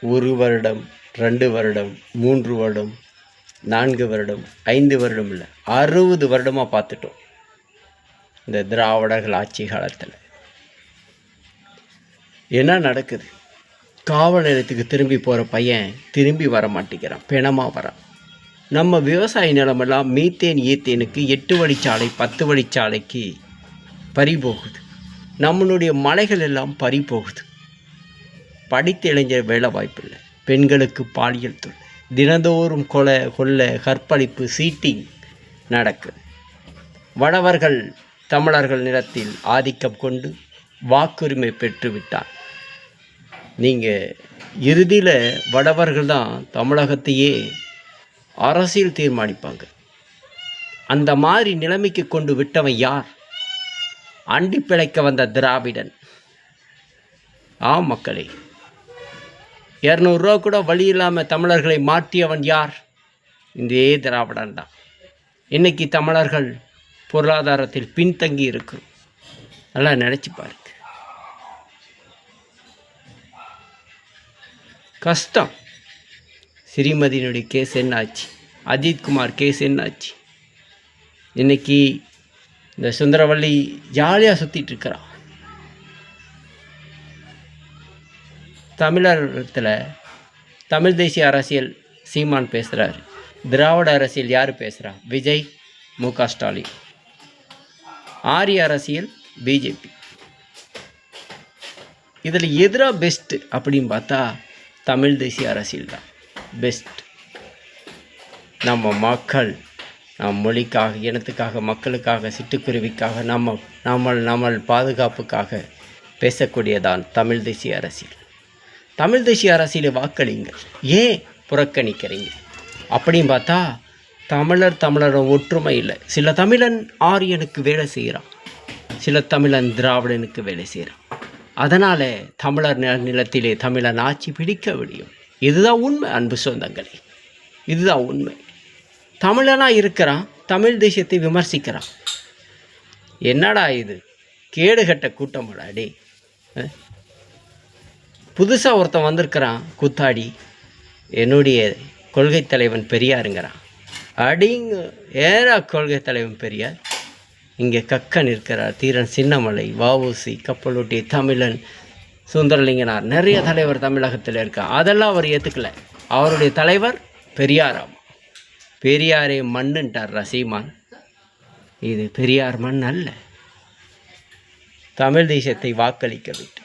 ஒரு வருடம் ரெண்டு வருடம் மூன்று வருடம் நான்கு வருடம் ஐந்து வருடம் இல்லை அறுபது வருடமாக பார்த்துட்டோம். இந்த திராவிடர்கள் ஆட்சி காலத்தில். என்ன நடக்குது? காவல் நிலையத்துக்கு திரும்பி போகிற பையன் திரும்பி வர மாட்டேங்கிறான் பிணமாக வரான். நம்ம விவசாய நிலமெல்லாம் மீத்தேன் ஈத்தேனுக்கு எட்டு வழிச்சாலை பத்து வழிச்சாலைக்கு பறி போகுது. நம்மளுடைய மலைகள் எல்லாம் பறி போகுது. படித்த இளைஞர் வேலை வாய்ப்பில்லை. பெண்களுக்கு பாலியல் தொழில் தினந்தோறும் கொலை கொல்ல கற்பழிப்பு சீட்டிங் நடக்குது. வடவர்கள் தமிழர்கள் நிலத்தில் ஆதிக்கம் கொண்டு வாக்குரிமை பெற்றுவிட்டார். நீங்கள் இறுதியில் வடவர்கள் தான் தமிழகத்தையே அரசியல் தீர்மானிப்பாங்க. அந்த மாதிரி நிலைமைக்கு கொண்டு விட்டவன் யார்? அண்டி பிழைக்க வந்த திராவிடன். ஆ மக்களே இரநூறுவா கூட வழி இல்லாமல் தமிழர்களை மாற்றியவன் யார்? இதே திராவிடன் தான். இன்றைக்கி தமிழர்கள் பொருளாதாரத்தில் பின்தங்கி இருக்கிறோம். நல்லா நினச்சி பாருங்க. கஷ்டம். ஸ்ரீமதியினுடைய கேஸ் என்னாச்சு? அஜித்குமார் கேஸ் என்னாச்சு? இன்னைக்கு இந்த சுந்தரவள்ளி ஜாலியாக சுற்றிட்டு தமிழகத்தில் தமிழ் தேசிய அரசியல் சீமான் பேசுகிறார் திராவிட அரசியல் யார் பேசுகிறா விஜய் மு க ஸ்டாலின். ஆரிய அரசியல் பிஜேபி. இதில் எதிராக பெஸ்ட்டு அப்படின்னு பார்த்தா தமிழ் தேசிய அரசியல் தான். பெஸ்ட் நம்ம மக்கள் நம் மொழிக்காக இனத்துக்காக மக்களுக்காக சிட்டுக்குருவிக்காக நம்ம நம்ம நம்ம பாதுகாப்புக்காக பேசக்கூடியதான் தமிழ் தேசிய அரசியல். தமிழ் தேசிய அரசியல் வாக்களிங்க. ஏன் புறக்கணிக்கிறீங்க? அப்படின்னு பார்த்தா தமிழர் தமிழர் ஒற்றுமை இல்லை. சில தமிழன் ஆரியனுக்கு வேலை செய்கிறான் சில தமிழன் திராவிடனுக்கு வேலை செய்கிறான் அதனால் தமிழர் நில நிலத்திலே தமிழன் ஆட்சி பிடிக்க முடியும். இதுதான் உண்மை அன்பு சொந்தங்களே. இதுதான் உண்மை. தமிழனாக இருக்கிறான் தமிழ் தேசியத்தை விமர்சிக்கிறான். என்னடா இது? கேடுகட்ட கூட்டமாடா டே புதுசாக ஒருத்தன் வந்திருக்கிறான் கூத்தாடி. என்னுடைய கொள்கை தலைவன் பெரியாருங்கிறான். அடிங்க ஏறா கொள்கை தலைவன் பெரியார். இங்கே கக்கன் இருக்கிறார் தீரன் சின்னமலை வஉசி கப்பலூட்டி தமிழன் சுந்தரலிங்கனார். நிறைய தலைவர் தமிழகத்தில் இருக்கா அதெல்லாம் அவர் ஏற்றுக்கலை அவருடைய தலைவர் பெரியாராம். பெரியாரே மண்ணுன்ட்டார் ரசீமான் இது பெரியார் மண் அல்ல. தமிழ் தேசத்தை வாக்களிக்க வேண்டும்.